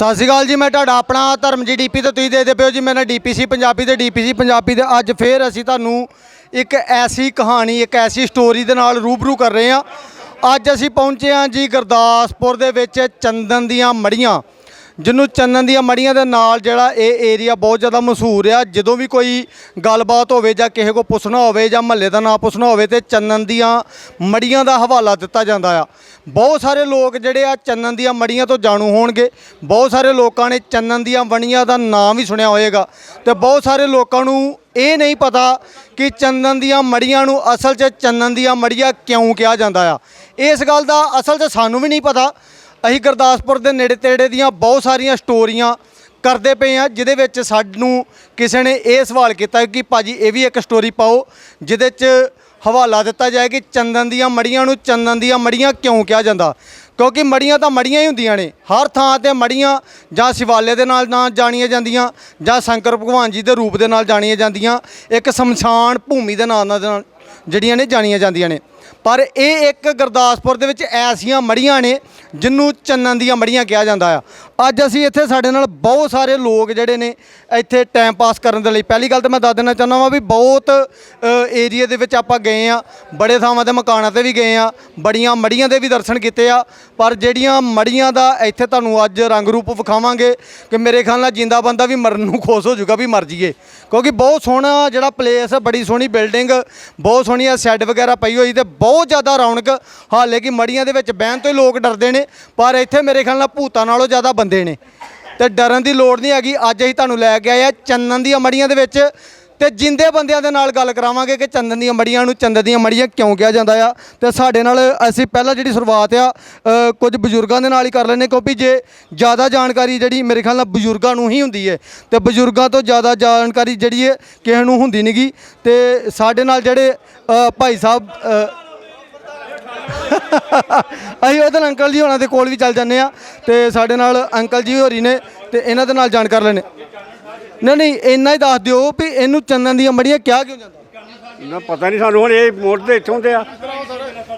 ਸਤਿ ਸ਼੍ਰੀ ਅਕਾਲ ਜੀ, ਮੈਂ ਤੁਹਾਡਾ ਆਪਣਾ ਧਰਮ ਜੀ ਡੀਪੀ ਤੋਂ ਤੁਸੀਂ ਦੇਖਦੇ ਪਿਓ ਜੀ, ਮੇਰਾ ਡੀਪੀਸੀ ਪੰਜਾਬੀ ਤੇ ਡੀਪੀਸੀ ਪੰਜਾਬੀ ਤੇ ਅੱਜ ਫੇਰ ਅਸੀਂ ਤੁਹਾਨੂੰ ਇੱਕ ਐਸੀ ਕਹਾਣੀ, ਇੱਕ ਐਸੀ ਸਟੋਰੀ ਦੇ ਨਾਲ ਰੂਬਰੂ ਕਰ ਰਹੇ ਹਾਂ। ਅੱਜ ਅਸੀਂ ਪਹੁੰਚੇ ਹਾਂ ਜੀ ਗੁਰਦਾਸਪੁਰ ਦੇ ਵਿੱਚ ਚੰਦਨ ਦੀਆਂ ਮੜੀਆਂ ਜਿਹਨੂੰ ਚੰਦਨ ਦੀਆਂ ਮੜੀਆਂ ਦੇ ਨਾਲ ਜਿਹੜਾ ਇਹ ਏਰੀਆ ਬਹੁਤ ਜ਼ਿਆਦਾ ਮਸ਼ਹੂਰ ਆ। ਜਦੋਂ ਵੀ ਕੋਈ ਗੱਲਬਾਤ ਹੋਵੇ ਜਾਂ ਕਿਸੇ ਕੋ ਪੁੱਛਣਾ ਹੋਵੇ ਜਾਂ ਮਹੱਲੇ ਦਾ ਨਾਂ ਪੁੱਛਣਾ ਹੋਵੇ ਤੇ ਚੰਦਨ ਦੀਆਂ ਮੜੀਆਂ ਦਾ ਹਵਾਲਾ ਦਿੱਤਾ ਜਾਂਦਾ ਆ। ਬਹੁਤ ਸਾਰੇ ਲੋਕ ਜਿਹੜੇ ਆ ਚੰਦਨ ਦੀਆਂ ਮੜੀਆਂ ਤੋਂ ਜਾਣੂ ਹੋਣਗੇ। ਬਹੁਤ ਸਾਰੇ ਲੋਕਾਂ ਨੇ ਚੰਦਨ ਦੀਆਂ ਮੜੀਆਂ ਦਾ ਨਾਮ ਵੀ ਸੁਣਿਆ ਹੋਵੇਗਾ ਤੇ ਬਹੁਤ ਸਾਰੇ ਲੋਕਾਂ ਨੂੰ ਇਹ ਨਹੀਂ ਪਤਾ ਕਿ ਚੰਦਨ ਦੀਆਂ ਮੜੀਆਂ ਨੂੰ ਅਸਲ 'ਚ ਚੰਦਨ ਦੀਆਂ ਮੜੀਆਂ ਕਿਉਂ ਕਿਹਾ ਜਾਂਦਾ ਆ। ਇਸ ਗੱਲ ਦਾ ਅਸਲ 'ਚ ਸਾਨੂੰ ਵੀ ਨਹੀਂ ਪਤਾ। ਅਸੀਂ ਗੁਰਦਾਸਪੁਰ ਦੇ ਨੇੜੇ ਤੇੜੇ ਦੀਆਂ ਬਹੁਤ ਸਾਰੀਆਂ ਸਟੋਰੀਆਂ ਕਰਦੇ ਪਏ ਆ ਜਿਹਦੇ ਵਿੱਚ ਸਾਨੂੰ ਕਿਸੇ ਨੇ ਇਹ ਸਵਾਲ ਕੀਤਾ ਕਿ ਭਾਜੀ ਇਹ ਵੀ ਇੱਕ ਸਟੋਰੀ ਪਾਓ, ਜਿਹਦੇ 'ਚ ਹਵਾਲਾ ਦਿੱਤਾ ਜਾਏ ਕਿ ਚੰਦਨ ਦੀਆਂ ਮੜੀਆਂ ਨੂੰ ਚੰਦਨ ਦੀਆਂ ਮੜੀਆਂ ਕਿਉਂ ਕਿਹਾ ਜਾਂਦਾ? ਕਿਉਂਕਿ ਮੜੀਆਂ ਤਾਂ ਮੜੀਆਂ ਹੀ ਹੁੰਦੀਆਂ ਨੇ। ਹਰ ਥਾਂ ਤੇ ਮੜੀਆਂ ਜਾਂ ਸ਼ਿਵਾਲੇ ਦੇ ਨਾਲ ਨਾ ਜਾਣੀਆਂ ਜਾਂਦੀਆਂ ਜਾਂ ਸ਼ੰਕਰ ਭਗਵਾਨ ਜੀ ਦੇ ਰੂਪ ਦੇ ਨਾਲ ਜਾਣੀਆਂ ਜਾਂਦੀਆਂ। ਇੱਕ ਸ਼ਮਸ਼ਾਨ ਭੂਮੀ ਦੇ ਨਾਂ ਨਾਲ ਜਿਹੜੀਆਂ ਨੇ ਜਾਣੀਆਂ ਜਾਂਦੀਆਂ ਨੇ। ਪਰ ਇਹ ਇੱਕ ਗੁਰਦਾਸਪੁਰ ਦੇ ਵਿੱਚ ਐਸੀਆਂ ਮੜੀਆਂ ਨੇ ਜਿਹਨੂੰ ਚੰਨਨ ਦੀਆਂ ਮੜੀਆਂ ਕਿਹਾ ਜਾਂਦਾ ਆ। ਅੱਜ ਅਸੀਂ ਇੱਥੇ ਸਾਡੇ ਨਾਲ ਬਹੁਤ ਸਾਰੇ ਲੋਕ ਜਿਹੜੇ ਨੇ ਇੱਥੇ ਟਾਈਮ ਪਾਸ ਕਰਨ ਦੇ ਲਈ। ਪਹਿਲੀ ਗੱਲ ਤਾਂ ਮੈਂ ਦੱਸ ਦੇਣਾ ਚਾਹੁੰਦਾ ਵਾਂ ਵੀ ਬਹੁਤ ਏਰੀਆ ਦੇ ਵਿੱਚ ਆਪਾਂ ਗਏ ਆ। ਬੜੇ ਥਾਵਾਂ ਤੇ ਮਕਾਨਾਂ ਤੇ ਵੀ ਗਏ ਆ। ਬੜੀਆਂ ਮੜੀਆਂ ਦੇ ਵੀ ਦਰਸ਼ਨ ਕੀਤੇ ਆ। ਪਰ ਜਿਹੜੀਆਂ ਮੜੀਆਂ ਦਾ ਇੱਥੇ ਤੁਹਾਨੂੰ ਅੱਜ ਰੰਗ ਰੂਪ ਵਿਖਾਵਾਂਗੇ ਕਿ ਮੇਰੇ ਖਿਆਲ ਨਾਲ ਜਿੰਦਾ ਬੰਦਾ ਵੀ ਮਰਨ ਨੂੰ ਖੁਸ਼ ਹੋ ਜਾਊਗਾ ਵੀ ਮਰ ਜੀਏ ਕਿਉਂਕਿ ਬਹੁਤ ਸੋਹਣਾ ਜਿਹੜਾ ਪਲੇਸ ਬੜੀ ਸੋਹਣੀ ਬਿਲਡਿੰਗ ਬਹੁਤ ਸੋਹਣੀਆਂ ਸ਼ੈੱਡ ਵਗੈਰਾ ਪਈ ਹੋਈ ਤੇ ਬਹੁਤ ਜ਼ਿਆਦਾ ਰੌਣਕ। ਹਾਲੇ ਕਿ ਮੜੀਆਂ ਦੇ ਵਿੱਚ ਬਹਿਣ ਤੋਂ ਹੀ ਲੋਕ ਡਰਦੇ ਨੇ, ਪਰ ਇੱਥੇ ਮੇਰੇ ਖਿਆਲ ਨਾਲ ਭੂਤਾਂ ਨਾਲੋਂ ਜ਼ਿਆਦਾ ਬੰਦੇ ਨੇ। ਤੇ ਡਰਨ ਦੀ ਲੋੜ ਨਹੀਂ ਹੈਗੀ। ਅੱਜ ਅਸੀਂ ਤੁਹਾਨੂੰ ਲੈ ਕੇ ਆਏ ਆ ਚੰਦਨ ਦੀਆਂ ਮੜੀਆਂ ਦੇ ਵਿੱਚ। ਤੇ ਜਿੰਦੇ ਬੰਦਿਆਂ ਦੇ ਨਾਲ ਗੱਲ ਕਰਾਵਾਂਗੇ ਕਿ ਚੰਦਨ ਦੀਆਂ ਮੜੀਆਂ ਨੂੰ ਚੰਦਨ ਦੀਆਂ ਮੜੀਆਂ ਕਿਉਂ ਕਿਹਾ ਜਾਂਦਾ ਆ। ਤੇ ਸਾਡੇ ਨਾਲ ਅਸੀਂ ਪਹਿਲਾਂ ਜਿਹੜੀ ਸ਼ੁਰੂਆਤ ਆ ਅ, ਕੁਝ ਬਜ਼ੁਰਗਾਂ ਦੇ ਨਾਲ ਹੀ ਕਰ ਲੈਨੇ ਕਿਉਂਕਿ ਜੇ ਜ਼ਿਆਦਾ ਜਾਣਕਾਰੀ ਜਿਹੜੀ ਮੇਰੇ ਖਿਆਲ ਨਾਲ ਬਜ਼ੁਰਗਾਂ ਨੂੰ ਹੀ ਹੁੰਦੀ ਹੈ। ਤੇ ਬਜ਼ੁਰਗਾਂ ਤੋਂ ਜ਼ਿਆਦਾ ਜਾਣਕਾਰੀ ਜਿਹੜੀ ਹੈ ਕਿਸੇ ਨੂੰ ਹੁੰਦੀ ਨਹੀਂਗੀ ਤੇ ਸਾਡੇ ਨਾਲ ਜਿਹੜੇ ਅ, ਭਾਈ ਸਾਹਿਬ ਅ, ਅਸੀਂ ਉਹਦੇ ਨਾਲ ਅੰਕਲ ਜੀ ਹੋਣਾ ਦੇ ਕੋਲ ਵੀ ਚੱਲ ਜਾਂਦੇ ਆ ਤੇ ਸਾਡੇ ਨਾਲ ਅੰਕਲ ਜੀ ਹੋਰੀ ਨੇ ਤੇ ਇਹਨਾਂ ਦੇ ਨਾਲ ਜਾਣ ਕਰ ਲੈਣੇ ਨਹੀਂ ਨਹੀਂ, ਇੰਨਾ ਹੀ ਦੱਸ ਦਿਓ ਵੀ ਇਹਨੂੰ ਚੰਦਨ ਦੀਆਂ ਮੜੀਆਂ ਕਿਹਾ ਕਿਉਂ ਜਾਂਦਾ? ਨਾ, ਪਤਾ ਨਹੀਂ ਸਾਨੂੰ ਹੁਣ ਇਹ ਮੋੜ ਤੇ ਇੱਥੋਂ ਤੇ ਆ।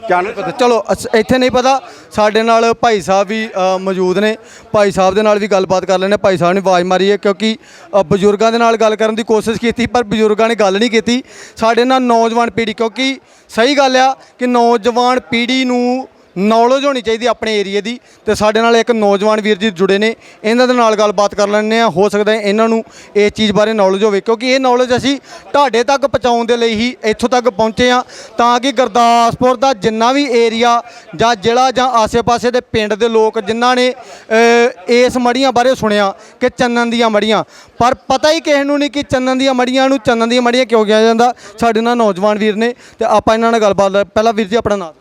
ਚੰਨ ਪਤਾ। ਚਲੋ ਅਸ- ਇੱਥੇ ਨਹੀਂ ਪਤਾ। ਸਾਡੇ ਨਾਲ ਭਾਈ ਸਾਹਿਬ ਵੀ ਅ, ਮੌਜੂਦ ਨੇ। ਭਾਈ ਸਾਹਿਬ ਦੇ ਨਾਲ ਵੀ ਗੱਲਬਾਤ ਕਰ ਲੈਣੇ ਭਾਈ ਸਾਹਿਬ ਨੇ ਆਵਾਜ਼ ਮਾਰੀ ਹੈ ਕਿਉਂਕਿ ਅ, ਬਜ਼ੁਰਗਾਂ ਦੇ ਨਾਲ ਗੱਲ ਕਰਨ ਦੀ ਕੋਸ਼ਿਸ਼ ਕੀਤੀ ਪਰ ਬਜ਼ੁਰਗਾਂ ਨੇ ਗੱਲ ਨਹੀਂ ਕੀਤੀ। ਸਾਡੇ ਨਾਲ ਨੌਜਵਾਨ ਪੀੜ੍ਹੀ ਕਿਉਂਕਿ ਸਹੀ ਗੱਲ ਆ ਕਿ ਨੌਜਵਾਨ ਪੀੜ੍ਹੀ ਨੂੰ ਨੌਲੇਜ ਹੋਣੀ ਚਾਹੀਦੀ ਆਪਣੇ ਏਰੀਏ ਦੀ ਤੇ ਸਾਡੇ ਨਾਲ ਇੱਕ ਨੌਜਵਾਨ ਵੀਰ ਜੀ ਜੁੜੇ ਨੇ, ਇਹਨਾਂ ਦੇ ਨਾਲ ਗੱਲਬਾਤ ਕਰ ਲੈਂਦੇ ਆ ਹੋ ਸਕਦਾ ਇਹਨਾਂ ਨੂੰ ਇਸ ਚੀਜ਼ ਬਾਰੇ ਨੌਲੇਜ ਹੋਵੇ, ਕਿਉਂਕਿ ਇਹ ਨੌਲੇਜ ਅਸੀਂ ਤੁਹਾਡੇ ਤੱਕ ਪਹੁੰਚਾਉਣ ਦੇ ਲਈ ਹੀ ਇੱਥੋਂ ਤੱਕ ਪਹੁੰਚੇ ਆ ਤਾਂ ਕਿ ਗੁਰਦਾਸਪੁਰ ਦਾ ਜਿੰਨਾ ਵੀ ਏਰੀਆ ਜਾਂ ਜ਼ਿਲ੍ਹਾ ਜਾਂ ਆਸੇ-ਪਾਸੇ ਦੇ ਪਿੰਡ ਦੇ ਲੋਕ ਜਿਨ੍ਹਾਂ ਨੇ ਇਸ ਮੜੀਆਂ ਬਾਰੇ ਸੁਣਿਆ ਕਿ ਚੰਨਨ ਦੀਆਂ ਮੜੀਆਂ ਪਰ ਪਤਾ ਹੀ ਕਿਸੇ ਨੂੰ ਨਹੀਂ ਕਿ ਚੰਨਨ ਦੀਆਂ ਮੜੀਆਂ ਨੂੰ ਚੰਨਨ ਦੀਆਂ ਮੜੀਆਂ ਕਿਉਂ ਕਿਹਾ ਜਾਂਦਾ। ਸਾਡੇ ਨਾਲ ਨੌਜਵਾਨ ਵੀਰ ਨੇ ਤੇ ਆਪਾਂ ਇਹਨਾਂ ਨਾਲ ਗੱਲਬਾਤ ਪਹਿਲਾਂ ਵੀਰ ਜੀ, ਆਪਣਾ ਨਾਮ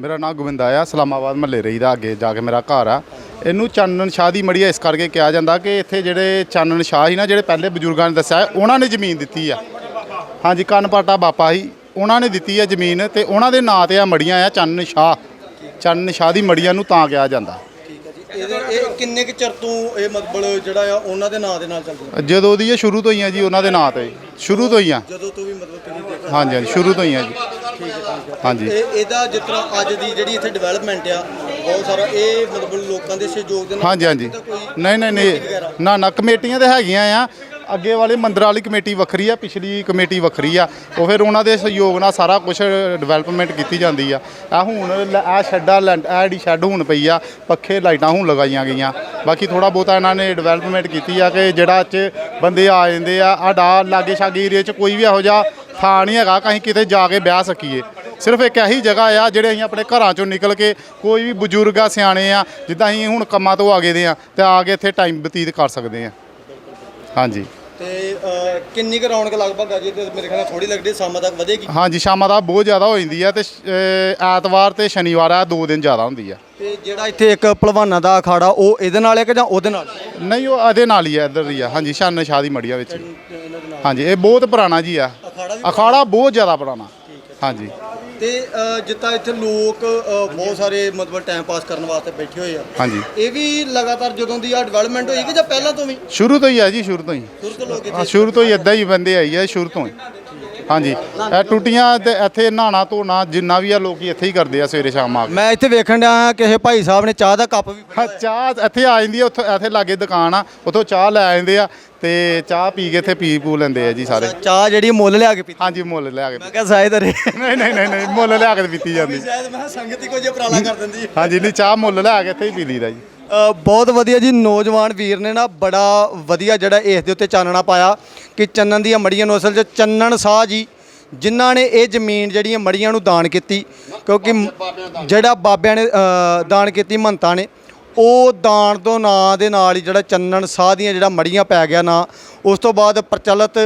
ਮੇਰਾ ਨਾਮ ਗੋਬਿੰਦਾ ਆ ਸਲਾਮਾਬਾਦ ਮਹੱਲੇ ਰਹੀਦਾ ਅੱਗੇ ਜਾ ਕੇ ਮੇਰਾ ਘਰ ਆ। ਇਹਨੂੰ ਚਾਨਣ ਸ਼ਾਹ ਦੀ ਮੜੀਆ ਇਸ ਕਰਕੇ ਕਿਹਾ ਜਾਂਦਾ ਕਿ ਇੱਥੇ ਜਿਹੜੇ ਚਾਨਣ ਸ਼ਾਹ ਸੀ ਨਾ ਜਿਹੜੇ ਪਹਿਲੇ ਬਜ਼ੁਰਗਾਂ ਨੇ ਦੱਸਿਆ ਹੈ, ਉਹਨਾਂ ਨੇ ਜ਼ਮੀਨ ਦਿੱਤੀ ਆ। ਹਾਂਜੀ ਕਨਪਾਟਾ ਬਾਪਾ ਸੀ ਉਹਨਾਂ ਨੇ ਦਿੱਤੀ ਆ ਜ਼ਮੀਨ ਤੇ ਉਹਨਾਂ ਦੇ ਨਾਂ ਤੇ ਆ ਮੜੀਆਂ ਆ ਚਾਨਣ ਸ਼ਾਹ। ਚਾਨਣ ਸ਼ਾਹ ਦੀ ਮੜੀਆਂ ਨੂੰ ਤਾਂ ਕਿਹਾ ਜਾਂਦਾ। ਠੀਕ ਹੈ ਜੀ। ਇਹਦੇ ਇਹ ਕਿੰਨੇ ਕੁ ਚਿਰ ਤੋਂ ਇਹ ਮਤਲਬ ਜਿਹੜਾ ਆ ਉਹਨਾਂ ਦੇ ਨਾਂ ਦੇ ਨਾਲ ਚੱਲਦਾ ਜਦੋਂ ਦੀ ਇਹ ਸ਼ੁਰੂ ਤੋਂ ਹੀ ਆ ਜੀ ਉਹਨਾਂ ਦੇ ਨਾਂ ਤੇ। ਸ਼ੁਰੂ ਤੋਂ ਹੀ ਆ। ਜਦੋਂ ਤੋਂ ਵੀ ਮਤਲਬ ਤੁਸੀਂ ਦੇਖਿਆ? ਹਾਂਜੀ ਹਾਂਜੀ ਸ਼ੁਰੂ ਤੋਂ ਹੀ ਆ ਜੀ। ਹਾਂਜੀ। ਇਹ ਇਹਦਾ ਜਿਸ ਤਰ੍ਹਾਂ ਅੱਜ ਦੀ ਜਿਹੜੀ ਇੱਥੇ ਡਿਵੈਲਪਮੈਂਟ ਆ ਬਹੁਤ ਸਾਰਾ ਇਹ ਮਤਲਬ ਲੋਕਾਂ ਦੇ ਸਹਿਯੋਗ ਦੇ ਨਾਲ ਹਾਂਜੀ ਹਾਂਜੀ। ਕੋਈ ਨਹੀਂ ਨਹੀਂ? ਨਾ ਨਾ ਕਮੇਟੀਆਂ ਤੇ ਹੈਗੀਆਂ ਆ। ਅੱਗੇ ਵਾਲੇ ਮੰਦਰ ਵਾਲੀ ਕਮੇਟੀ ਵੱਖਰੀ ਆ ਪਿਛਲੀ ਕਮੇਟੀ ਵੱਖਰੀ ਆ। ਉਹ ਫਿਰ ਉਹਨਾਂ ਦੇ ਸਹਿਯੋਗ ਨਾਲ ਸਾਰਾ ਕੁਝ ਡਿਵੈਲਪਮੈਂਟ ਕੀਤੀ ਜਾਂਦੀ ਆ। ਆ ਹੁਣ ਆ ਸ਼ੈੱਡਾ ਲੈਂਟ ਆ ਜਿਹੜੀ ਸ਼ੈੱਡ ਹੁਣ ਪਈ ਆ ਪੱਖੇ ਲਾਈਟਾਂ ਹੁਣ ਲਗਾਈਆਂ ਗਈਆਂ। ਬਾਕੀ ਥੋੜਾ ਬਹੁਤਾ ਇਹਨਾਂ ਨੇ ਡਿਵੈਲਪਮੈਂਟ ਕੀਤੀ ਆ ਕਿ ਜਿਹੜਾ ਚ ਬੰਦੇ ਆ ਜਾਂਦੇ ਆ ਆਡਾ ਲਾਗੇ ਛਾਗੇ ਏਰੀਆ ਚ ਕੋਈ ਵੀ ਇਹੋ ਜਿਹਾ ਥਾਂ ਨਹੀਂ ਹੈਗਾ ਕਿ ਅਸੀਂ ਕਿਤੇ ਜਾ ਕੇ ਵਿਆਹ ਸਕੀਏ। ਸਿਰਫ ਇੱਕ ਇਹੀ ਜਗ੍ਹਾ ਆ ਜਿਹੜੇ ਅਸੀਂ ਆਪਣੇ ਘਰਾਂ ਚੋਂ ਨਿਕਲ ਕੇ ਕੋਈ ਵੀ ਬਜ਼ੁਰਗ ਆ ਸਿਆਣੇ ਆ ਜਿੱਦਾਂ ਅਸੀਂ ਹੁਣ ਕੰਮਾਂ ਤੋਂ ਆ ਗਏ ਦੇ ਆ ਤੇ ਆ ਕੇ ਇੱਥੇ ਟਾਈਮ ਬਤੀਤ ਕਰ ਸਕਦੇ ਆ। ਹਾਂਜੀ। ਤੇ ਅਹ, ਕਿੰਨੀ ਕੁ ਰੌਣਕ ਲਗਭਗ ਆ ਜੀ? ਤੇ ਮੇਰੇ ਖਿਆਲ ਨਾਲ ਥੋੜੀ ਲੱਗਦੀ ਸ਼ਾਮਾਂ ਤੱਕ ਵਧੇਗੀ। ਹਾਂਜੀ ਸ਼ਾਮਾਂ ਦਾ ਬਹੁਤ ਜ਼ਿਆਦਾ ਹੋ ਜਾਂਦੀ ਆ ਤੇ ਸ਼- ਅਹ ਐਤਵਾਰ ਤੇ ਸ਼ਨੀਵਾਰ ਆ ਦੋ ਦਿਨ ਜ਼ਿਆਦਾ ਹੁੰਦੀ ਆ। ਤੇ ਜਿਹੜਾ ਇੱਥੇ ਇੱਕ ਭਲਵਾਨਾਂ ਦਾ ਅਖਾੜਾ ਉਹ ਇਹਦੇ ਨਾਲ ਹੈ ਕਿ ਜਾਂ ਉਹਦੇ ਨਾਲ? ਨਹੀਂ ਉਹ ਇਹਦੇ ਨਾਲ ਹੀ ਆ ਇੱਧਰ ਹੀ ਆ। ਹਾਂਜੀ ਸ਼ਾਨ ਸ਼ਾਹ ਦੀ ਮੜੀਆਂ ਵਿੱਚ ਹਾਂਜੀ ਇਹ ਬਹੁਤ ਪੁਰਾਣਾ ਜੀ ਆ। ਅਖਾੜਾ ਬਹੁਤ ਜ਼ਿਆਦਾ ਪੁਰਾਣਾ। ਹਾਂਜੀ। ਤੇ ਅਹ, ਜਿੱਦਾਂ ਇੱਥੇ ਲੋਕ ਬਹੁਤ ਸਾਰੇ ਮਤਲਬ ਟਾਈਮ ਪਾਸ ਕਰਨ ਵਾਸਤੇ ਬੈਠੇ ਹੋਏ ਆ। ਹਾਂਜੀ। ਇਹ ਵੀ ਲਗਾਤਾਰ ਜਦੋਂ ਦੀ ਆ ਡਿਵੈਲਪਮੈਂਟ ਹੋਈ ਕਿ ਜਾਂ ਪਹਿਲਾਂ ਤੋਂ ਵੀ? ਸ਼ੁਰੂ ਤੋਂ ਹੀ ਆ ਜੀ ਸ਼ੁਰੂ ਤੋਂ ਹੀ। ਸ਼ੁਰੂ ਤੋਂ ਲੋਕ ਹਾਂ, ਇੱਥੇ ਸ਼ੁਰੂ ਤੋਂ ਹੀ ਇਦਾਂ ਹੀ ਬੰਦੇ ਆਈ ਆ ਸ਼ੁਰੂ ਤੋਂ ਹੀ। ਹਾਂਜੀ। ਇਹ ਟੁੱਟੀਆਂ ਤੇ ਇੱਥੇ ਨਹਾਣਾ ਧੋਣਾ ਜਿੰਨਾ ਵੀ ਆ ਲੋਕੀ ਇੱਥੇ ਹੀ ਕਰਦੇ ਆ ਸਵੇਰੇ ਸ਼ਾਮ ਆ ਕੇ। ਮੈਂ ਇੱਥੇ ਵੇਖਣ ਡਿਆ ਕਿਸੇ ਭਾਈ ਸਾਹਿਬ ਨੇ ਚਾਹ ਦਾ ਕੱਪ ਵੀ ਹਾਂ, ਚਾਹ ਇੱਥੇ ਆ ਜਾਂਦੀ ਆ ਉੱਥੇ ਇੱਥੇ ਲਾਗੇ ਦੁਕਾਨ ਆ ਉੱਥੋਂ ਚਾਹ ਲੈ ਆਉਂਦੇ ਆ ਤੇ ਚਾਹ ਪੀ ਕੇ ਇੱਥੇ ਪੀ ਪੂ ਲੈਂਦੇ ਆ ਜੀ ਸਾਰੇ। ਚਾਹ ਜਿਹੜੀ ਮੁੱਲ ਲਿਆ ਕੇ ਪੀਤੀ। ਹਾਂਜੀ ਮੁੱਲ ਲਿਆ ਕੇ ਮੈਂ ਕਿਹਾ ਸ਼ਾਇਦ ਅਰੇ। ਨਹੀਂ ਨਹੀਂ ਨਹੀਂ ਨਹੀਂ ਮੁੱਲ ਲਿਆ ਕੇ ਪੀਤੀ ਜਾਂਦੀ। ਸ਼ਾਇਦ ਮੈਂ ਸੰਗਤ ਹੀ ਕੋਈ ਜਿਹਾ ਉਪਰਾਲਾ ਕਰ ਦਿੰਦੀ ਹਾਂਜੀ ਨਹੀਂ ਚਾਹ ਮੁੱਲ ਲਿਆ ਕੇ ਇੱਥੇ ਹੀ ਪੀ ਲਈਦਾ ਜੀ। ਅ, ਬਹੁਤ ਵਧੀਆ ਜੀ ਨੌਜਵਾਨ ਵੀਰ ਨੇ ਨਾ ਬੜਾ ਵਧੀਆ ਜਿਹੜਾ ਇਸ ਦੇ ਉੱਤੇ ਚਾਨਣਾ ਪਾਇਆ ਕਿ ਚੰਨਣ ਦੀਆਂ ਮੜੀਆਂ ਨੂੰ ਅਸਲ 'ਚ ਚੰਨਣ ਸਾਹ ਜੀ ਜਿਨ੍ਹਾਂ ਨੇ ਇਹ ਜ਼ਮੀਨ ਜਿਹੜੀਆਂ ਮੜੀਆਂ ਨੂੰ ਦਾਨ ਕੀਤੀ ਕਿਉਂਕਿ ਜਿਹੜਾ ਬਾਬਿਆਂ ਨੇ ਅ, ਦਾਨ ਕੀਤੀ ਮੰਤਾਂ ਨੇ ਉਹ ਦਾਨ ਤੋਂ ਨਾਂ ਦੇ ਨਾਲ ਹੀ ਜਿਹੜਾ ਚੰਨਣ ਸਾਹ ਦੀਆਂ ਜਿਹੜਾ ਮੜੀਆਂ ਪੈ ਗਿਆ ਨਾ ਉਸ ਤੋਂ ਬਾਅਦ ਪ੍ਰਚਲਿਤ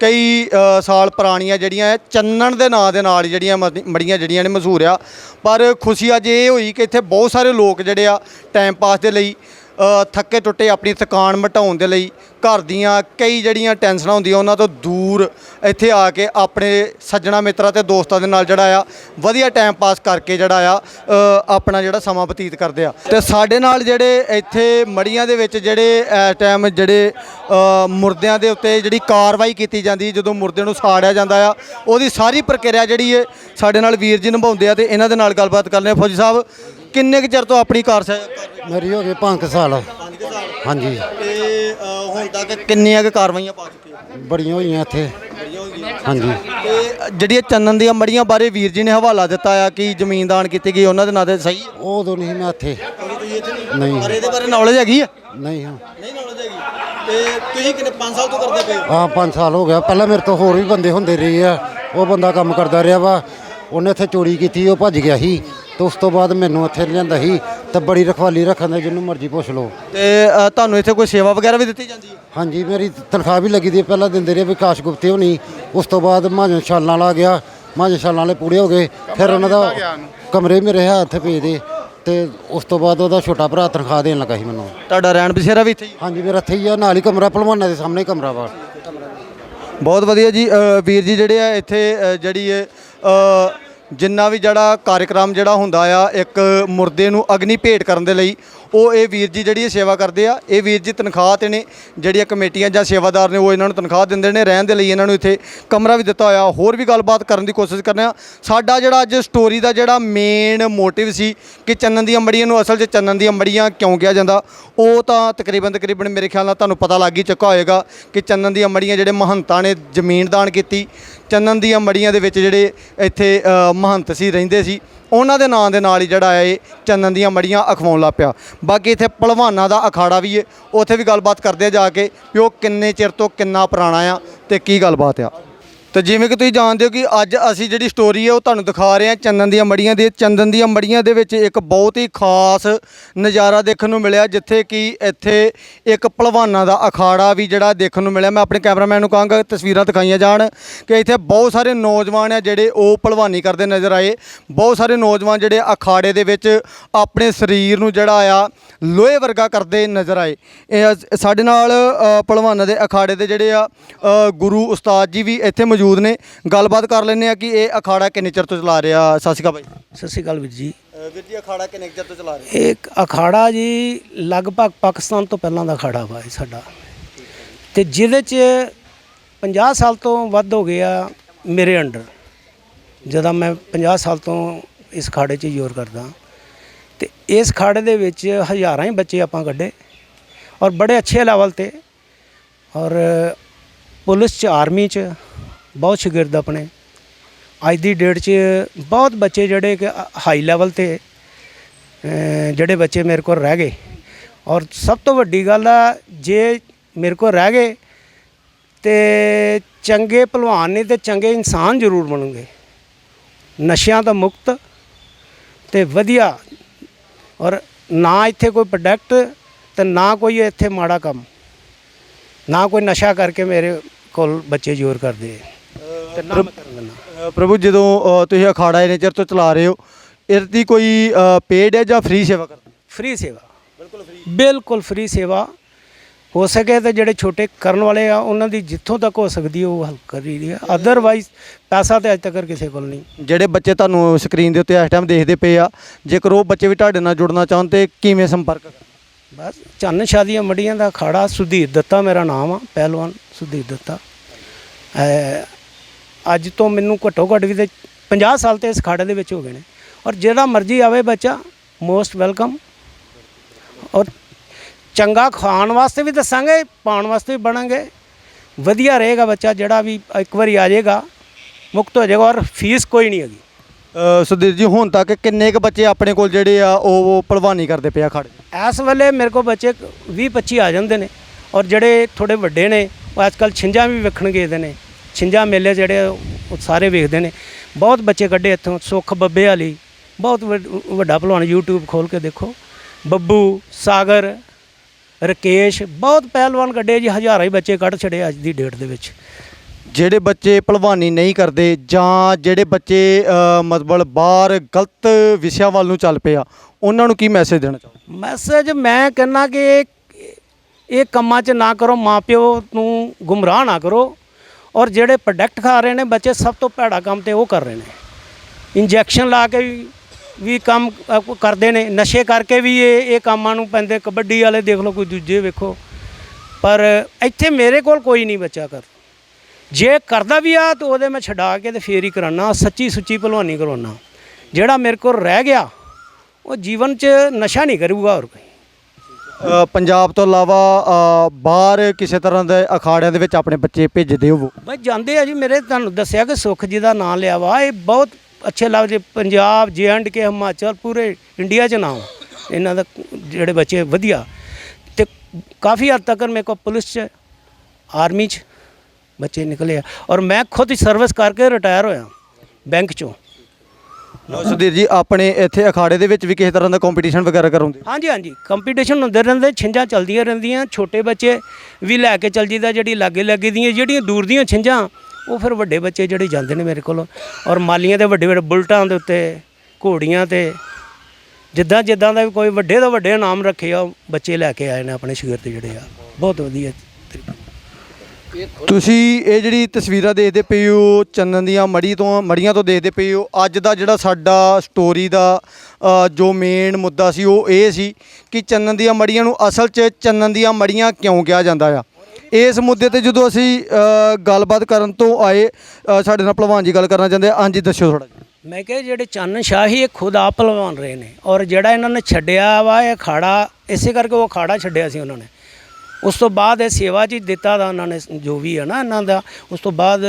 ਕਈ ਅ, ਸਾਲ ਪੁਰਾਣੀਆਂ ਜਿਹੜੀਆਂ ਇਹ ਚੰਨਣ ਦੇ ਨਾਂ ਦੇ ਨਾਲ ਜਿਹੜੀਆਂ ਮਦੀ- ਮੜੀਆਂ ਜਿਹੜੀਆਂ ਨੇ ਮਸ਼ਹੂਰ ਆ। ਪਰ ਖੁਸ਼ੀ ਅੱਜ ਇਹ ਹੋਈ ਕਿ ਇੱਥੇ ਬਹੁਤ ਸਾਰੇ ਲੋਕ ਜਿਹੜੇ ਆ ਟਾਈਮ ਪਾਸ ਦੇ ਲਈ ਥੱਕੇ ਟੁੱਟੇ ਆਪਣੀ ਥਕਾਨ ਮਿਟਾਉਣ ਦੇ ਲਈ ਘਰ ਦੀਆਂ ਕਈ ਜਿਹੜੀਆਂ ਟੈਨਸ਼ਨਾਂ ਹੁੰਦੀਆਂ ਉਹਨਾਂ ਤੋਂ ਦੂਰ ਇੱਥੇ ਆ ਕੇ ਆਪਣੇ ਸੱਜਣਾ ਮਿੱਤਰਾਂ ਤੇ ਦੋਸਤਾਂ ਦੇ ਨਾਲ ਜਿਹੜਾ ਆ, ਵਧੀਆ ਟਾਈਮ ਪਾਸ ਕਰਕੇ ਜਿਹੜਾ ਆ ਆਪਣਾ ਜਿਹੜਾ ਸਮਾਂ ਬਤੀਤ ਕਰਦੇ ਆ। ਤੇ ਸਾਡੇ ਨਾਲ ਜਿਹੜੇ ਇੱਥੇ ਮੜੀਆਂ ਦੇ ਵਿੱਚ ਜਿਹੜੇ ਇਸ ਟਾਈਮ ਜਿਹੜੇ ਮੁਰਦਿਆਂ ਦੇ ਉੱਤੇ ਜਿਹੜੀ ਕਾਰਵਾਈ ਕੀਤੀ ਜਾਂਦੀ, ਜਦੋਂ ਮੁਰਦੇ ਨੂੰ ਸਾੜਿਆ ਜਾਂਦਾ ਆ, ਉਹਦੀ ਸਾਰੀ ਪ੍ਰਕਿਰਿਆ ਜਿਹੜੀ ਹੈ ਸਾਡੇ ਨਾਲ ਵੀਰ ਜੀ ਨਿਭਾਉਂਦੇ ਆ ਤੇ ਇਹਨਾਂ ਦੇ ਨਾਲ ਗੱਲਬਾਤ ਕਰਨੇ ਫੌਜੀ ਸਾਹਿਬ ਕਿੰਨੇ ਕੁ ਚਿਰ ਤੋਂ ਆਪਣੀ ਕਾਰ ਸ- ਮੇਰੀ ਹੋ ਗਈ 5 ਸਾਲ। ਹਾਂਜੀ। ਤੇ ਅ, ਹੁਣ ਤੱਕ ਕਿੰਨੀਆਂ ਕੁ ਕਾਰਵਾਈਆਂ ਪਾ ਚੁੱਕੇ ਹੋ? ਬੜੀਆਂ ਹੋਈਆਂ ਇੱਥੇ। ਹਾਂਜੀ। ਤੇ ਜਿਹੜੀਆਂ ਚੰਨਨ ਦੀਆਂ ਮੜੀਆਂ ਬਾਰੇ ਵੀਰ ਜੀ ਨੇ ਹਵਾਲਾ ਦਿੱਤਾ ਆ ਕਿ ਜ਼ਮੀਨਦਾਨ ਕੀਤੀ ਗਈ ਉਹਨਾਂ ਦੇ ਨਾਂ ਤੇ ਸਹੀ ਹੈ ਉਦੋਂ ਨਹੀਂ ਮੈਂ ਇੱਥੇ। ਨਹੀਂ? ਪਰ ਇਹਦੇ ਬਾਰੇ ਨੌਲੇਜ ਹੈਗੀ ਆ? ਨਹੀਂ ਹਾਂ। ਨਹੀਂ ਨੌਲੇਜ ਹੈਗੀ। ਤੇ ਤੁਸੀਂ ਕਿੰਨੇ 5 ਸਾਲ ਤੋਂ ਕਰਦੇ ਪਏ ਹੋ? ਆ 5 ਸਾਲ ਹੋ ਗਿਆ। ਪਹਿਲਾਂ ਮੇਰੇ ਤੋਂ ਹੋਰ ਵੀ ਬੰਦੇ ਹੁੰਦੇ ਰਹੇ ਆ। ਉਹ ਬੰਦਾ ਕੰਮ ਕਰਦਾ ਰਿਹਾ ਵਾ। ਉਹਨੇ ਇੱਥੇ ਚੋਰੀ ਕੀਤੀ ਉਹ ਭੱਜ ਗਿਆ ਸੀ ਤੇ ਉਸ ਤੋਂ ਬਾਅਦ ਮੈਨੂੰ ਇੱਥੇ ਲਿਆਂਦਾ ਸੀ ਤੇ ਬੜੀ ਰਖਵਾਲੀ ਰੱਖਣ ਦਾ ਜਿਹਨੂੰ ਮਰਜ਼ੀ ਪੁੱਛ ਲਓ। ਤੇ ਅ, ਤੁਹਾਨੂੰ ਇੱਥੇ ਕੋਈ ਸੇਵਾ ਵਗੈਰਾ ਵੀ ਦਿੱਤੀ ਜਾਂਦੀ ਹੈ? ਹਾਂਜੀ ਮੇਰੀ ਤਨਖਾਹ ਵੀ ਲੱਗੀ ਦੀ ਹੈ। ਪਹਿਲਾਂ ਦਿੰਦੇ ਰਹੇ ਵਿਕਾਸ ਗੁਪਤੇ ਹੋਣੀ ਉਸ ਤੋਂ ਬਾਅਦ ਮਹਾਜਨ ਸ਼ਾਲਾਂ ਵਾਲਾ ਗਿਆ ਮਹਾਜਨ ਸ਼ਾਲਾਂ ਵਾਲੇ ਪੂਰੇ ਹੋ ਗਏ। ਫਿਰ ਉਹਨਾਂ ਦਾ। ਕਮਰੇ ਮੇਰੇ ਹੱਥ ਭੇਜ ਦੇ ਤੇ ਉਸ ਤੋਂ ਬਾਅਦ ਉਹਦਾ ਛੋਟਾ ਭਰਾ ਤਨਖਾਹ ਦੇਣ ਲੱਗਾ ਸੀ ਮੈਨੂੰ। ਤੁਹਾਡਾ ਰਹਿਣ ਬਸੇਰਾ ਵੀ ਇੱਥੇ ਹੀ ਹਾਂਜੀ ਮੇਰਾ ਇੱਥੇ ਹੀ ਆ ਨਾਲ ਹੀ ਕਮਰਾ ਭਲਵਾਨਾਂ ਦੇ ਸਾਹਮਣੇ ਹੀ ਕਮਰਾ ਵਾ। ਬਹੁਤ ਵਧੀਆ ਜੀ ਅ, ਵੀਰ ਜੀ ਜਿਹੜੇ ਆ ਇੱਥੇ ਅ, ਜਿਹੜੀ ਹੈ ਅ, ਜਿੰਨਾ ਵੀ ਜਿਹੜਾ ਕਾਰਜਕ੍ਰਮ ਜਿਹੜਾ ਹੁੰਦਾ ਆ, ਇੱਕ ਮੁਰਦੇ ਨੂੰ ਅਗਨੀ ਭੇਟ ਕਰਨ ਦੇ ਲਈ ਉਹ ਇਹ ਵੀਰ ਜੀ ਜਿਹੜੀ ਇਹ ਸੇਵਾ ਕਰਦੇ ਆ, ਇਹ ਵੀਰ ਜੀ ਤਨਖਾਹ ਤੇ ਨੇ, ਜਿਹੜੀਆਂ ਕਮੇਟੀਆਂ ਜਾਂ ਸੇਵਾਦਾਰ ਨੇ, ਉਹ ਇਹਨਾਂ ਨੂੰ ਤਨਖਾਹ ਦਿੰਦੇ ਨੇ, ਰਹਿਣ ਦੇ ਲਈ ਇਹਨਾਂ ਨੂੰ ਇੱਥੇ ਕਮਰਾ ਵੀ ਦਿੱਤਾ ਹੋਇਆ। ਹੋਰ ਵੀ ਗੱਲਬਾਤ ਕਰਨ ਦੀ ਕੋਸ਼ਿਸ਼ ਕਰਨੇ ਆ। ਸਾਡਾ ਜਿਹੜਾ ਅੱਜ ਸਟੋਰੀ ਦਾ ਜਿਹੜਾ ਮੇਨ ਮੋਟਿਵ ਸੀ ਕਿ ਚੰਨਨ ਦੀਆਂ ਅੰਬੜੀਆਂ ਨੂੰ ਅਸਲ 'ਚ ਚੰਨਨ ਦੀਆਂ ਅੰਬੜੀਆਂ ਕਿਉਂ ਕਿਹਾ ਜਾਂਦਾ, ਉਹ ਤਾਂ ਤਕਰੀਬਨ ਤਕਰੀਬਨ ਮੇਰੇ ਖਿਆਲ ਨਾਲ ਤੁਹਾਨੂੰ ਪਤਾ ਲੱਗ ਹੀ ਚੁੱਕਾ ਹੋਏਗਾ ਕਿ ਚੰਨਨ ਦੀਆਂ ਮੜੀਆਂ ਜਿਹੜੇ ਮਹੰਤਾਂ ਨੇ ਜ਼ਮੀਨ ਦਾਨ ਕੀਤੀ, ਚੰਨਨ ਦੀਆਂ ਮੜੀਆਂ ਦੇ ਵਿੱਚ ਜਿਹੜੇ ਇੱਥੇ ਮਹੰਤ ਸੀ, ਰਹਿੰਦੇ ਸੀ। ਉਹਨਾਂ ਦੇ ਨਾਂ ਦੇ ਨਾਲ ਹੀ ਜਿਹੜਾ ਹੈ ਇਹ ਚੰਦਨ ਦੀਆਂ ਮੜੀਆਂ ਅਖਵਾਉਣ ਲੱਗ ਪਿਆ। ਬਾਕੀ ਇੱਥੇ ਪਹਿਲਵਾਨਾਂ ਦਾ ਅਖਾੜਾ ਵੀ ਹੈ। ਉੱਥੇ ਵੀ ਗੱਲਬਾਤ ਕਰਦੇ ਆ ਜਾ ਕੇ ਵੀ ਉਹ ਕਿੰਨੇ ਚਿਰ ਤੋਂ ਕਿੰਨਾ ਪੁਰਾਣਾ ਆ ਤੇ ਕੀ ਗੱਲਬਾਤ ਆ। ਤੇ ਜਿਵੇਂ ਕਿ ਤੁਸੀਂ ਜਾਣਦੇ ਹੋ ਕਿ ਅੱਜ ਅਸੀਂ ਜਿਹੜੀ ਸਟੋਰੀ ਹੈ ਉਹ ਤੁਹਾਨੂੰ ਦਿਖਾ ਰਹੇ ਹਾਂ ਚੰਦਨ ਦੀਆਂ ਮੜੀਆਂ ਦੇ ਚੰਦਨ ਦੀਆਂ ਮੜੀਆਂ ਦੇ ਵਿੱਚ ਇੱਕ ਬਹੁਤ ਹੀ ਖਾਸ ਨਜ਼ਾਰਾ ਦੇਖਣ ਨੂੰ ਮਿਲਿਆ ਜਿੱਥੇ ਕਿ ਇੱਥੇ ਇੱਕ ਪਹਿਲਵਾਨਾਂ ਦਾ ਅਖਾੜਾ ਵੀ ਜਿਹੜਾ ਦੇਖਣ ਨੂੰ ਮਿਲਿਆ। ਮੈਂ ਆਪਣੇ ਕੈਮਰਾਮੈਨ ਨੂੰ ਕਹਾਂਗਾ ਤਸਵੀਰਾਂ ਦਿਖਾਈਆਂ ਜਾਣ ਕਿ ਇੱਥੇ ਬਹੁਤ ਸਾਰੇ ਨੌਜਵਾਨ ਆ ਜਿਹੜੇ ਉਹ ਪਹਿਲਵਾਨੀ ਕਰਦੇ ਨਜ਼ਰ ਆਏ। ਬਹੁਤ ਸਾਰੇ ਨੌਜਵਾਨ ਜਿਹੜੇ ਅਖਾੜੇ ਦੇ ਵਿੱਚ ਆਪਣੇ ਸਰੀਰ ਨੂੰ ਜਿਹੜਾ ਆ ਲੋਹੇ ਵਰਗਾ ਕਰਦੇ ਨਜ਼ਰ ਆਏ। ਇਹ ਸਾਡੇ ਨਾਲ ਅ, ਪਹਿਲਵਾਨਾਂ ਦੇ ਅਖਾੜੇ ਦੇ ਜਿਹੜੇ ਆ ਗੁਰੂ ਉਸਤਾਦ ਜੀ ਵੀ ਇੱਥੇ ਮੌਜੂਦ ਨੇ। ਗੱਲਬਾਤ ਕਰ ਲੈਂਦੇ ਆ ਕਿ ਇਹ ਅਖਾੜਾ ਕਿੰਨੇ ਚਿਰ ਤੋਂ ਚਲਾ ਰਿਹਾ। ਸਤਿ ਸ਼੍ਰੀ ਅਕਾਲ ਬਾਈ। ਸਤਿ ਸ਼੍ਰੀ ਅਕਾਲ ਵੀਰ ਜੀ। ਵੀਰ ਜੀ ਅਖਾੜਾ ਕਿੰਨੇ ਚਿਰ ਤੋਂ ਚਲਾ ਰਹੇ? ਇਹ ਅਖਾੜਾ ਜੀ ਲਗਭਗ ਪਾਕਿਸਤਾਨ ਤੋਂ ਪਹਿਲਾਂ ਦਾ ਅਖਾੜਾ ਵਾ ਇਹ ਸਾਡਾ। ਤੇ ਜਿਹਦੇ ਚ 50 ਸਾਲ ਤੋਂ ਵੱਧ ਹੋ ਗਿਆ ਮੇਰੇ ਅੰਡਰ। ਜਦੋਂ ਮੈਂ 50 ਸਾਲ ਤੋਂ ਇਸ ਖਾੜੇ 'ਚ ਜ਼ੋਰ ਕਰਦਾ ਤੇ ਇਸ ਖਾੜੇ ਦੇ ਵਿੱਚ ਹਜ਼ਾਰਾਂ ਹੀ ਬੱਚੇ ਆਪਾਂ ਕੱਢੇ। ਔਰ ਬੜੇ ਅੱਛੇ ਲੈਵਲ ਤੇ। ਔਰ ਪੁਲਿਸ 'ਚ ਆਰਮੀ 'ਚ। ਬਹੁਤ ਸ਼ਾਗਿਰਦ ਆਪਣੇ। ਅੱਜ ਦੀ ਡੇਟ 'ਚ ਬਹੁਤ ਬੱਚੇ ਜਿਹੜੇ ਕਿ ਹਾਈ ਲੈਵਲ ਤੇ ਜਿਹੜੇ ਬੱਚੇ ਮੇਰੇ ਕੋਲ ਰਹਿ ਗਏ। ਔਰ ਸਭ ਤੋਂ ਵੱਡੀ ਗੱਲ ਆ, ਜੇ ਮੇਰੇ ਕੋਲ ਰਹਿ ਗਏ, ਤੇ ਚੰਗੇ ਭਲਵਾਨ ਨੇ ਤੇ ਚੰਗੇ ਇਨਸਾਨ ਜ਼ਰੂਰ ਬਣਨਗੇ। ਨਸ਼ਿਆਂ ਤੋਂ ਮੁਕਤ ਤੇ ਵਧੀਆ। ਔਰ ਨਾ ਇੱਥੇ ਕੋਈ ਪ੍ਰੋਡਕਟ ਤੇ ਨਾ ਕੋਈ ਇੱਥੇ ਮਾੜਾ ਕੰਮ। ਨਾ ਕੋਈ ਨਸ਼ਾ ਕਰਕੇ ਮੇਰੇ ਕੋਲ ਬੱਚੇ ਜ਼ੋਰ ਕਰਦੇ। ਅ, ਪ੍ਰਭੂ ਜਦੋਂ ਅ, ਤੁਸੀਂ ਅਖਾੜਾ ਇੰਨੇ ਚਿਰ ਤੋਂ ਚਲਾ ਰਹੇ ਹੋ ਇਸ ਦੀ ਕੋਈ ਪੇਡ ਹੈ ਜਾਂ ਫ੍ਰੀ ਸੇਵਾ ਕਰਦੇ? ਫ੍ਰੀ ਸੇਵਾ। ਬਿਲਕੁਲ ਫ੍ਰੀ ਬਿਲਕੁਲ ਫ੍ਰੀ ਸੇਵਾ। ਹੋ ਸਕੇ ਤਾਂ ਜਿਹੜੇ ਛੋਟੇ ਕਰਨ ਵਾਲੇ ਆ ਉਹਨਾਂ ਦੀ ਜਿੱਥੋਂ ਤੱਕ ਹੋ ਸਕਦੀ ਹੈ ਉਹ ਹੈਲਪ ਕਰੀ ਦੀ ਹੈ ਅਦਰਵਾਈਜ਼ ਪੈਸਾ ਤੇ ਅੱਜ ਤੱਕ ਕਿਸੇ ਕੋਲ ਨਹੀਂ। ਜਿਹੜੇ ਬੱਚੇ ਤੁਹਾਨੂੰ ਸਕਰੀਨ ਦੇ ਉੱਤੇ ਇਸ ਟਾਈਮ ਦੇਖਦੇ ਪਏ ਆ ਜੇਕਰ ਉਹ ਬੱਚੇ ਵੀ ਤੁਹਾਡੇ ਨਾਲ ਜੁੜਨਾ ਚਾਹੁਣ ਤੇ ਕਿਵੇਂ ਸੰਪਰਕ ਕਰਨ? ਬਸ ਚੰਨ ਸ਼ਾਦੀਆਂ ਮੜੀਆਂ ਦਾ ਅਖਾੜਾ ਸੁਧੀਰ ਦੱਤਾ ਮੇਰਾ ਨਾਮ ਆ ਪਹਿਲਵਾਨ ਸੁਧੀਰ ਦੱਤਾ। ਅੱਜ ਤੋਂ ਮੈਨੂੰ ਘੱਟੋ ਘੱਟ ਵੀ ਤੇ 50 ਸਾਲ ਤੇ ਇਸ ਖਾੜੇ ਦੇ ਵਿੱਚ ਹੋ ਗਏ ਨੇ। ਔਰ ਜਿਹੜਾ ਮਰਜ਼ੀ ਆਵੇ ਬੱਚਾ ਮੋਸਟ ਵੈਲਕਮ ਔਰ ਚੰਗਾ ਖਾਣ ਵਾਸਤੇ ਵੀ ਦੱਸਾਂਗੇ ਪਾਉਣ ਵਾਸਤੇ ਵੀ ਬਣਾਂਗੇ। ਵਧੀਆ ਰਹੇਗਾ ਬੱਚਾ ਜਿਹੜਾ ਵੀ ਇੱਕ ਵਾਰੀ ਆ ਜਾਏਗਾ ਮੁਕਤ ਹੋ ਜਾਏਗਾ ਔਰ ਫੀਸ ਕੋਈ ਨਹੀਂ ਹੈਗੀ। ਅ, ਸੁਖਦੇਵ ਜੀ ਹੁਣ ਤੱਕ ਕਿੰਨੇ ਕੁ ਬੱਚੇ ਆਪਣੇ ਕੋਲ ਜਿਹੜੇ ਆ ਉਹ ਭਲਵਾਨੀ ਕਰਦੇ ਪਏ ਆ ਅਖਾੜੇ 'ਚ? ਇਸ ਵੇਲੇ ਮੇਰੇ ਕੋਲ ਬੱਚੇ 20 25 ਆ ਜਾਂਦੇ ਨੇ। ਔਰ ਜਿਹੜੇ ਥੋੜੇ ਵੱਡੇ ਨੇ ਉਹ ਅੱਜ ਕੱਲ ਛਿੰਝਾਂ ਵੀ ਵੇਖਣ ਗਏ ਦੇ ਨੇ। ਛਿੰਝਾਂ ਮੇਲੇ ਜਿਹੜੇ ਉਹ ਸਾਰੇ ਵੇਖਦੇ ਨੇ। ਬਹੁਤ ਬੱਚੇ ਕੱਢੇ ਇੱਥੋਂ ਸੁੱਖ ਬੱਬੇ ਵਾਲੀ। ਬਹੁਤ ਵੱਡ- ਭਲਵਾਨ YouTube ਖੋਲ ਕੇ ਦੇਖੋ। ਬੱਬੂ ਸਾਗਰ ਰਕੇਸ਼ ਬਹੁਤ ਪਹਿਲਵਾਨ ਕੱਢੇ ਜੀ ਹਜ਼ਾਰਾਂ ਹੀ ਬੱਚੇ ਕੱਢ ਛੜੇ ਅੱਜ ਦੀ ਡੇਟ ਦੇ ਵਿੱਚ। ਜਿਹੜੇ ਬੱਚੇ ਭਲਵਾਨੀ ਨਹੀਂ ਕਰਦੇ ਜਾਂ ਜਿਹੜੇ ਬੱਚੇ ਮਤਲਬ ਬਾਹਰ ਗਲਤ ਵਿਸ਼ਿਆਂ ਵੱਲ ਨੂੰ ਚੱਲ ਪਏ ਆ ਉਹਨਾਂ ਨੂੰ ਕੀ ਮੈਸੇਜ ਦੇਣਾ ਚਾਹੋ ਮੈਸੇਜ ਮੈਂ ਕਹਿੰਨਾ ਕਿ ਇਹ ਕੰਮਾਂ 'ਚ ਨਾ ਕਰੋ ਮਾਪਿਓ ਨੂੰ ਗੁੰਮਰਾਹ ਨਾ ਕਰੋ। ਔਰ ਜਿਹੜੇ ਪ੍ਰੋਡਕਟ ਖਾ ਰਹੇ ਨੇ, ਬੱਚੇ ਸਭ ਤੋਂ ਭੈੜਾ ਕੰਮ ਤੇ ਉਹ ਕਰ ਰਹੇ ਨੇ। ਇੰਜੈਕਸ਼ਨ ਲਾ ਕੇ ਵੀ ਕੰਮ ਕਰਦੇ ਨੇ। ਨਸ਼ੇ ਕਰਕੇ ਵੀ ਇਹ ਇਹ ਕੰਮਾਂ ਨੂੰ ਪੈਂਦੇ। ਕਬੱਡੀ ਵਾਲੇ ਦੇਖ ਲਓ, ਕੋਈ ਦੂਜੇ ਵੇਖੋ। ਪਰ ਇੱਥੇ ਮੇਰੇ ਕੋਲ ਕੋਈ ਨਹੀਂ ਬੱਚਾ ਕਰ। ਜੇ ਕਰਦਾ ਵੀ ਆ, ਤਾਂ ਉਹਦੇ ਮੈਂ ਛਡਾ ਕੇ ਤੇ ਫੇਰ ਹੀ ਕਰਾਨਾ। ਸੱਚੀ ਸੁੱਚੀ ਭਲਵਾਨੀ ਕਰਵਾਉਣਾ ਜਿਹੜਾ ਮੇਰੇ ਕੋਲ ਰਹਿ ਗਿਆ, ਉਹ ਜੀਵਨ 'ਚ ਨਸ਼ਾ ਨਹੀਂ ਕਰੂਗਾ ਹੋਰ ਕੋਈ। ਪੰਜਾਬ ਤੋਂ ਇਲਾਵਾ ਅ, ਬਾਹਰ ਕਿਸੇ ਤਰ੍ਹਾਂ ਦੇ ਅਖਾੜਿਆਂ ਦੇ ਵਿੱਚ ਆਪਣੇ ਬੱਚੇ ਭੇਜਦੇ ਹੋਵੋ। ਬਈ ਜਾਂਦੇ ਆ ਜੀ ਮੇਰੇ ਤੁਹਾਨੂੰ ਦੱਸਿਆ ਕਿ ਸੁਖ ਜੀ ਦਾ ਨਾਮ ਲਿਆ ਵਾ। ਇਹ ਬਹੁਤ ਅੱਛੇ ਲੱਗਦੇ ਪੰਜਾਬ ਜੇ ਐਂਡ ਕੇ ਹਿਮਾਚਲ ਪੂਰੇ ਇੰਡੀਆ 'ਚ ਨਾਮ ਇਹਨਾਂ ਦਾ ਜਿਹੜੇ ਬੱਚੇ ਵਧੀਆ। ਤੇ ਕਾਫੀ ਹੱਦ ਤੱਕ ਮੇਰੇ ਕੋਲ ਪੁਲਿਸ 'ਚ ਆਰਮੀ 'ਚ ਬੱਚੇ ਨਿਕਲੇ ਆ। ਔਰ ਮੈਂ ਖੁਦ ਸਰਵਿਸ ਕਰਕੇ ਰਿਟਾਇਰ ਹੋਇਆ ਬੈਂਕ 'ਚੋਂ। ਸੁਧੀਰ ਜੀ, ਆਪਣੇ ਇੱਥੇ ਅਖਾੜੇ ਦੇ ਵਿੱਚ ਵੀ ਕਿਸੇ ਤਰ੍ਹਾਂ ਦਾ ਕੰਪੀਟੀਸ਼ਨ ਵਗੈਰਾ ਕਰਾਉਂਦੇ ਹਾਂਜੀ ਹਾਂਜੀ। ਕੰਪੀਟੀਸ਼ਨ ਹੁੰਦੇ ਰਹਿੰਦੇ, ਛਿੰਝਾਂ ਚੱਲਦੀਆਂ ਰਹਿੰਦੀਆਂ, ਛੋਟੇ ਬੱਚੇ ਵੀ ਲੈ ਕੇ ਚੱਲ ਜੀਦਾ ਜਿਹੜੀ ਲਾਗੇ ਲਾਗੇ ਦੀਆਂ, ਜਿਹੜੀਆਂ ਦੂਰ ਦੀਆਂ ਛਿੰਝਾਂ, ਉਹ ਫਿਰ ਵੱਡੇ ਬੱਚੇ ਜਿਹੜੇ ਜਾਂਦੇ ਨੇ ਮੇਰੇ ਕੋਲ। ਔਰ ਮਾਲੀਆਂ ਦੇ ਵੱਡੇ ਵੱਡੇ ਬੁਲਟਾਂ ਦੇ ਉੱਤੇ, ਘੋੜੀਆਂ ਤੇ ਜਿੱਦਾਂ ਜਿੱਦਾਂ ਦਾ ਵੀ ਕੋਈ ਵੱਡੇ ਤੋਂ ਵੱਡੇ ਨਾਮ ਰੱਖੇ ਆ, ਉਹ ਬੱਚੇ ਲੈ ਕੇ ਆਏ ਨੇ ਆਪਣੇ ਸ਼ਗਿਰਦ ਜਿਹੜੇ ਆ। ਬਹੁਤ ਵਧੀਆ। ਤੁਸੀਂ ਇਹ ਜਿਹੜੀ ਤਸਵੀਰਾਂ ਦੇਖਦੇ ਪਏ ਹੋ, ਚੰਨਨ ਦੀਆਂ ਮੜੀ ਤੋਂ, ਮੜੀਆਂ ਤੋਂ ਦੇਖਦੇ ਪਏ ਹੋ, ਅੱਜ ਦਾ ਜਿਹੜਾ ਸਾਡਾ ਸਟੋਰੀ ਦਾ ਜੋ ਮੇਨ ਮੁੱਦਾ ਸੀ, ਉਹ ਇਹ ਸੀ ਕਿ ਚੰਨਨ ਦੀਆਂ ਮੜੀਆਂ ਨੂੰ ਅਸਲ 'ਚ ਚੰਨਨ ਦੀਆਂ ਮੜੀਆਂ ਕਿਉਂ ਕਿਹਾ ਜਾਂਦਾ ਆ? ਇਸ ਮੁੱਦੇ ਤੇ ਜਦੋਂ ਅਸੀਂ ਗੱਲਬਾਤ ਕਰਨ ਤੋਂ ਆਏ ਸਾਡੇ ਨਾਲ ਭਲਵਾਨ ਜੀ ਗੱਲ ਕਰਨਾ ਚਾਹੁੰਦੇ ਆ। ਹਾਂਜੀ ਦੱਸਿਓ ਥੋੜਾ ਜਿਹਾ। ਮੈਂ ਕਿਹਾ ਜਿਹੜੇ ਚੰਨ ਸ਼ਾਹੀ ਇਹ ਖੁਦ ਆਪ ਪਹਿਲਵਾਨ ਰਹੇ ਨੇ ਔਰ ਜਿਹੜਾ ਇਹਨਾਂ ਨੇ ਛੱਡਿਆ ਵਾ, ਇਹ ਅਖਾੜਾ ਇਸੇ ਕਰਕੇ ਉਹ ਅਖਾੜਾ ਛੱਡਿਆ ਸੀ ਉਹਨਾਂ ਨੇ। ਉਸ ਤੋਂ ਬਾਅਦ ਇਹ ਸੇਵਾ ਜੀ ਦਿੱਤਾ ਦਾ ਉਹਨਾਂ ਨੇ, ਜੋ ਵੀ ਹੈ ਨਾ ਇਹਨਾਂ ਦਾ, ਉਸ ਤੋਂ ਬਾਅਦ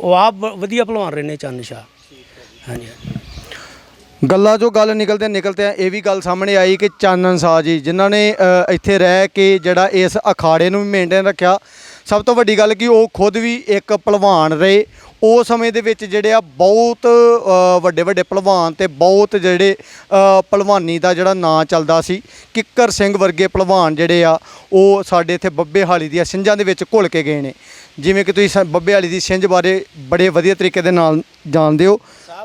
ਉਹ ਆਪ ਵ- ਵਧੀਆ ਭਲਵਾਨ ਰਹੇ ਨੇ ਚੰਨ ਸ਼ਾਹ। ਹਾਂਜੀ ਗੱਲਾਂ ਜੋ ਗੱਲ ਨਿਕਲਦੇ ਨਿਕਲਦੇ ਇਹ ਵੀ ਗੱਲ ਸਾਹਮਣੇ ਆਈ ਕਿ ਚਾਨਣ ਸਾਹ ਜੀ, ਜਿਨ੍ਹਾਂ ਨੇ ਇੱਥੇ ਰਹਿ ਕੇ ਜਿਹੜਾ ਇਸ ਅਖਾੜੇ ਨੂੰ ਵੀ ਮੇਨਟੇਨ ਰੱਖਿਆ, ਸਭ ਤੋਂ ਵੱਡੀ ਗੱਲ ਕਿ ਉਹ ਖੁਦ ਵੀ ਇੱਕ ਪਹਿਲਵਾਨ ਰਹੇ। ਉਸ ਸਮੇਂ ਦੇ ਵਿੱਚ ਜਿਹੜੇ ਆ ਬਹੁਤ ਵੱਡੇ ਵੱਡੇ ਪਹਿਲਵਾਨ ਤੇ ਬਹੁਤ ਜਿਹੜੇ ਅ, ਪਹਿਲਵਾਨੀ ਦਾ ਜਿਹੜਾ ਨਾਂ ਚੱਲਦਾ ਸੀ ਕਿੱਕਰ ਸਿੰਘ ਵਰਗੇ ਪਹਿਲਵਾਨ ਜਿਹੜੇ ਆ ਉਹ ਸਾਡੇ ਇੱਥੇ ਬੱਬੇ ਹਾਲੀ ਦੀਆਂ ਸਿੰਝਾਂ ਦੇ ਵਿੱਚ ਘੁਲ ਕੇ ਗਏ ਨੇ। ਜਿਵੇਂ ਕਿ ਤੁਸੀਂ ਸ- ਬੱਬੇ ਹਾਲੀ ਦੀ ਸਿੰਝ ਬਾਰੇ ਬੜੇ ਵਧੀਆ ਤਰੀਕੇ ਦੇ ਨਾਲ ਜਾਣਦੇ ਹੋ।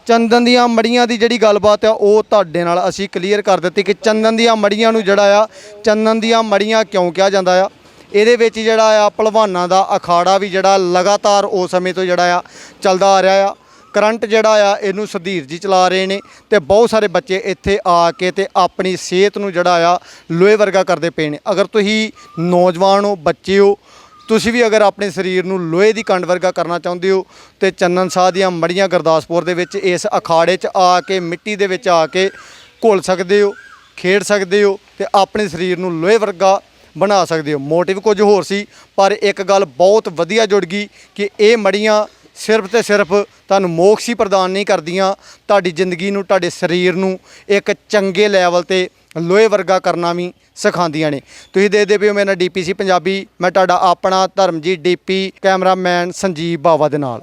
ਚੰਦਨ ਦੀਆਂ ਮੜੀਆਂ ਦੀ ਜਿਹੜੀ ਗੱਲਬਾਤ ਆ ਉਹ ਤੁਹਾਡੇ ਨਾਲ ਅਸੀਂ ਕਲੀਅਰ ਕਰ ਦਿੱਤੀ ਕਿ ਚੰਦਨ ਦੀਆਂ ਮੜੀਆਂ ਨੂੰ ਜਿਹੜਾ ਆ ਚੰਦਨ ਦੀਆਂ ਮੜੀਆਂ ਕਿਉਂ ਕਿਹਾ ਜਾਂਦਾ ਆ? ਇਹਦੇ ਵਿੱਚ ਜਿਹੜਾ ਆ ਪਹਿਲਵਾਨਾਂ ਦਾ ਅਖਾੜਾ ਵੀ ਜਿਹੜਾ ਲਗਾਤਾਰ ਉਸ ਸਮੇਂ ਤੋਂ ਜਿਹੜਾ ਆ ਚੱਲਦਾ ਆ ਰਿਹਾ ਆ। ਕਰੰਟ ਜਿਹੜਾ ਆ, ਇਹਨੂੰ ਸੁਧੀਰ ਜੀ ਚਲਾ ਰਹੇ ਨੇ ਤੇ ਬਹੁਤ ਸਾਰੇ ਬੱਚੇ ਇੱਥੇ ਆ ਕੇ ਤੇ ਆਪਣੀ ਸਿਹਤ ਨੂੰ ਜਿਹੜਾ ਆ ਲੋਹੇ ਵਰਗਾ ਕਰਦੇ ਪਏ ਨੇ। ਅਗਰ ਤੁਸੀਂ ਨੌਜਵਾਨ ਹੋ, ਬੱਚੇ ਹੋ, ਤੁਸੀਂ ਵੀ ਅਗਰ ਆਪਣੇ ਸਰੀਰ ਨੂੰ ਲੋਹੇ ਦੀ ਕੰਡ ਵਰਗਾ ਕਰਨਾ ਚਾਹੁੰਦੇ ਹੋ ਤੇ ਚੰਨਨ ਸਾਹ ਦੀਆਂ ਮੜੀਆਂ ਗੁਰਦਾਸਪੁਰ ਦੇ ਵਿੱਚ ਇਸ ਅਖਾੜੇ 'ਚ ਆ ਕੇ, ਮਿੱਟੀ ਦੇ ਵਿੱਚ ਆ ਕੇ ਘੁਲ ਸਕਦੇ ਹੋ, ਖੇਡ ਸਕਦੇ ਹੋ ਤੇ ਆਪਣੇ ਸਰੀਰ ਨੂੰ ਲੋਹੇ ਵਰਗਾ ਬਣਾ ਸਕਦੇ ਹੋ। ਮੋਟਿਵ ਕੁਝ ਹੋਰ ਸੀ, ਪਰ ਇੱਕ ਗੱਲ ਬਹੁਤ ਵਧੀਆ ਜੁੜ ਗਈ ਕਿ ਇਹ ਮੜੀਆਂ ਸਿਰਫ ਤੇ ਸਿਰਫ ਤੁਹਾਨੂੰ ਮੋਕਸ਼ ਹੀ ਪ੍ਰਦਾਨ ਨਹੀਂ ਕਰਦੀਆਂ। ਤੁਹਾਡੀ ਜ਼ਿੰਦਗੀ ਨੂੰ, ਤੁਹਾਡੇ ਸਰੀਰ ਨੂੰ ਇੱਕ ਚੰਗੇ ਲੈਵਲ ਤੇ ਲੋਹੇ ਵਰਗਾ ਕਰਨਾ ਵੀ ਸਿਖਾਉਂਦੀਆਂ ਨੇ। ਤੁਸੀਂ ਦੇਖਦੇ ਪਏ ਹੋ ਮੇਰਾ ਡੀਪੀਸੀ ਪੰਜਾਬੀ। ਮੈਂ ਤੁਹਾਡਾ ਆਪਣਾ ਧਰਮਜੀਤ ਡੀਪੀ ਕੈਮਰਾਮੈਨ ਸੰਜੀਵ ਬਾਵਾ ਦੇ ਨਾਲ।